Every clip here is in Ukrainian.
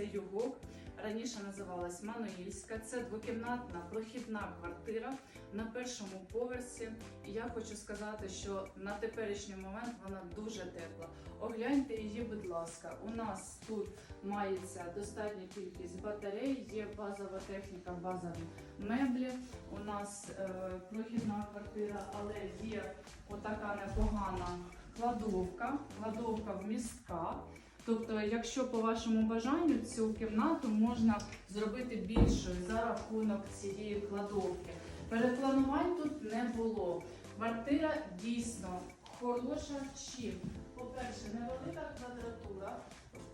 це югок. Раніше називалась Мануїльська. Це двокімнатна прохідна квартира на першому поверсі. І я хочу сказати, що на теперішній момент вона дуже тепла. Огляньте її, будь ласка. У нас тут мається достатня кількість батарей, є базова техніка, базові меблі. У нас е, прохідна квартира, але є отака непогана кладовка, кладовка вмістка. Тобто, якщо по вашому бажанню цю кімнату можна зробити більшою за рахунок цієї кладовки. Перепланувань тут не було. Квартира дійсно хороша. Чим? По-перше, невелика квадратура.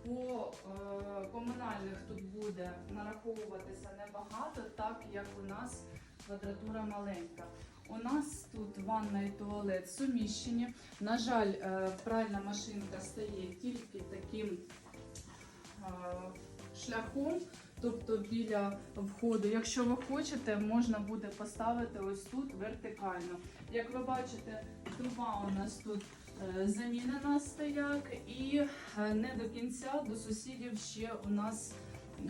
По е, комунальних тут буде нараховуватися небагато, так як у нас квадратура маленька. У нас тут ванна і туалет суміщені. На жаль, е, пральна машинка стає тільки таким е, шляхом, тобто біля входу. Якщо ви хочете, можна буде поставити ось тут вертикально. Як ви бачите, труба у нас тут замінена стояк, і е, не до кінця до сусідів ще у нас.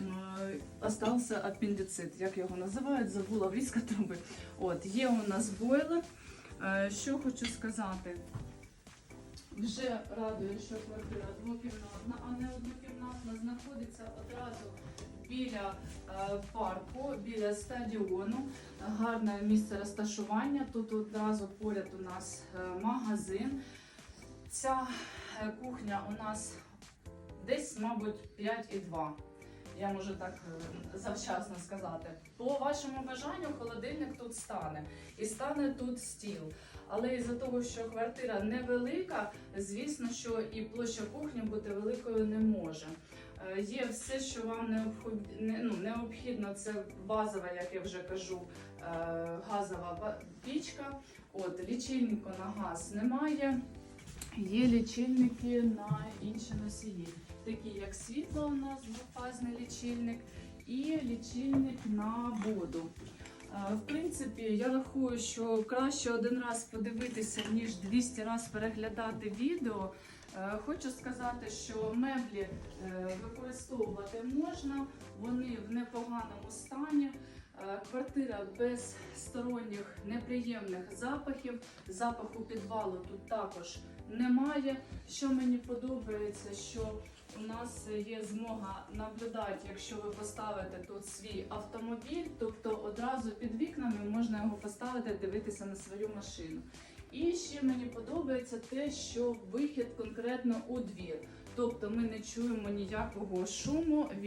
е, Остався апендицит, як його називають, забула врізка труби. От, є у нас бойлер. Е, Що хочу сказати, вже радує, що квартира двокімнатна, а не однокімнатна, знаходиться одразу біля е, парку, біля стадіону. Гарне місце розташування. Тут одразу поряд у нас е, магазин. Ця е, кухня у нас десь, мабуть, 5,2. Я можу так е, завчасно сказати. По вашому бажанню холодильник тут стане і стане тут стіл. Але із-за того, що квартира невелика, звісно, що і площа кухні бути великою не може. Е, Є все, що вам ну, необхідно. Це базова, як я вже кажу, газова пічка. От лічильнику на газ немає. Є лічильники на інші носії, такі як світло у нас двофазний лічильник і лічильник на воду. Е, В принципі, я рахую, що краще один раз подивитися, ніж 200 разів переглядати відео. Е, Хочу сказати, що меблі е, використовувати можна, вони в непоганому стані. Е, Квартира без сторонніх неприємних запахів. Запаху підвалу тут також немає. Що мені подобається, що у нас є змога наблюдати, якщо ви поставите тут свій автомобіль, тобто одразу під вікнами можна його поставити, дивитися на свою машину. І ще мені подобається те, що вихід конкретно у двір. Тобто ми не чуємо ніякого шуму.